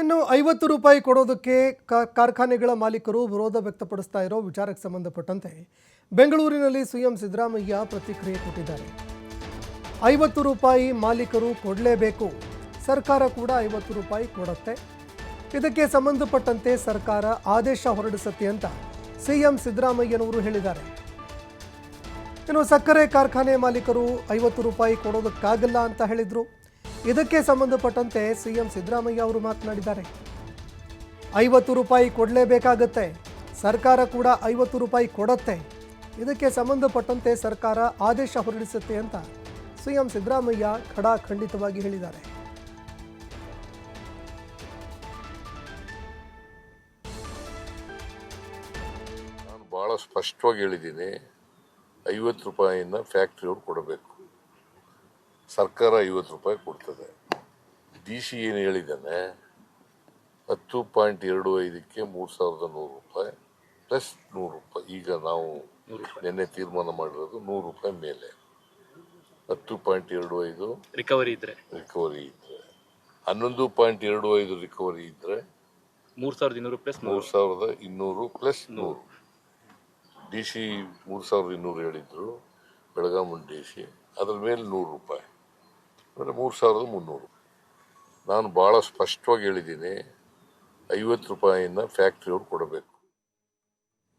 ಇನ್ನು ಐವತ್ತು ರೂಪಾಯಿ ಕೊಡೋದಕ್ಕೆ ಕಾರ್ಖಾನೆಗಳ ಮಾಲೀಕರು ವಿರೋಧ ವ್ಯಕ್ತಪಡಿಸ್ತಾ ಇರೋ ವಿಚಾರಕ್ಕೆ ಸಂಬಂಧಪಟ್ಟಂತೆ ಬೆಂಗಳೂರಿನಲ್ಲಿ ಸಿಎಂ ಸಿದ್ದರಾಮಯ್ಯ ಪ್ರತಿಕ್ರಿಯೆ ಕೊಟ್ಟಿದ್ದಾರೆ. ಐವತ್ತು ರೂಪಾಯಿ ಮಾಲೀಕರು ಕೊಡಲೇಬೇಕು, ಸರ್ಕಾರ ಕೂಡ ಐವತ್ತು ರೂಪಾಯಿ ಕೊಡುತ್ತೆ. ಇದಕ್ಕೆ ಸಂಬಂಧಪಟ್ಟಂತೆ ಸರ್ಕಾರ ಆದೇಶ ಹೊರಡಿಸುತ್ತೆ ಅಂತ ಸಿಎಂ ಸಿದ್ದರಾಮಯ್ಯನವರು ಹೇಳಿದ್ದಾರೆ. ಇನ್ನು ಸಕ್ಕರೆ ಕಾರ್ಖಾನೆ ಮಾಲೀಕರು ಐವತ್ತು ರೂಪಾಯಿ ಕೊಡೋದಕ್ಕಾಗಲ್ಲ ಅಂತ ಹೇಳಿದ್ರು. ಇದಕ್ಕೆ ಸಂಬಂಧಪಟ್ಟಂತೆ ಸಿಎಂ ಸಿದ್ದರಾಮಯ್ಯ ಅವರು ಮಾತನಾಡಿದ್ದಾರೆ. ಐವತ್ತು ರೂಪಾಯಿ ಕೊಡಲೇಬೇಕಾಗತ್ತೆ ಸರ್ಕಾರ ಕೂಡ ಐವತ್ತು ರೂಪಾಯಿ ಕೊಡತ್ತೆ. ಇದಕ್ಕೆ ಸಂಬಂಧಪಟ್ಟಂತೆ ಸರ್ಕಾರ ಆದೇಶ ಹೊರಡಿಸುತ್ತೆ ಅಂತ ಸಿಎಂ ಸಿದ್ದರಾಮಯ್ಯ ಖಡಾಖಂಡಿತವಾಗಿ ಹೇಳಿದ್ದಾರೆ. ನಾನು ಭಾಳ ಸ್ಪಷ್ಟವಾಗಿ ಹೇಳಿದ್ದೀನಿ, ಐವತ್ತು ರೂಪಾಯಿನ ಫ್ಯಾಕ್ಟ್ರಿಯವ್ರು ಕೊಡಬೇಕು. ಸರ್ಕಾರ ಐವತ್ತು ರೂಪಾಯಿ ಕೊಡ್ತದೆ. ಡಿ ಸಿ ಏನು ಹೇಳಿದ್ದಾನೆ? ಹತ್ತು ಪಾಯಿಂಟ್ ಎರಡು ಐದಕ್ಕೆ ಮೂರು ಸಾವಿರದ ನೂರು ರೂಪಾಯಿ ಪ್ಲಸ್ ನೂರು ರೂಪಾಯಿ. ಈಗ ನಾವು ನಿನ್ನೆ ತೀರ್ಮಾನ ಮಾಡಿರೋದು ನೂರು ರೂಪಾಯಿ ಮೇಲೆ. ಹತ್ತು ಪಾಯಿಂಟ್ ಎರಡು ಐದು ರಿಕವರಿ ಇದ್ರೆ. ರಿಕವರಿ ಇದ್ರೆ. ಹನ್ನೊಂದು ಪಾಯಿಂಟ್ ಎರಡು ಐದು ರಿಕವರಿ ಇದ್ರೆ ಮೂರು ಸಾವಿರದ ಇನ್ನೂರು ಪ್ಲಸ್ ಮೂರು ಸಾವಿರದ ಇನ್ನೂರು ಪ್ಲಸ್ ನೂರು. ಡಿ ಸಿ ಮೂರು ಸಾವಿರದ ಇನ್ನೂರು ಹೇಳಿದ್ರು ಬೆಳಗಾಮನ್ ಡಿ ಸಿ ಅದ್ರ ಮೇಲೆ ನೂರು ರೂಪಾಯಿ. ಅಂದರೆ ಮೂರು ಸಾವಿರದ ಮುನ್ನೂರು. ನಾನು ಭಾಳ ಸ್ಪಷ್ಟವಾಗಿ ಹೇಳಿದ್ದೀನಿ ಐವತ್ತು ರೂಪಾಯಿಯಿಂದ ಫ್ಯಾಕ್ಟ್ರಿಯವ್ರು ಕೊಡಬೇಕು.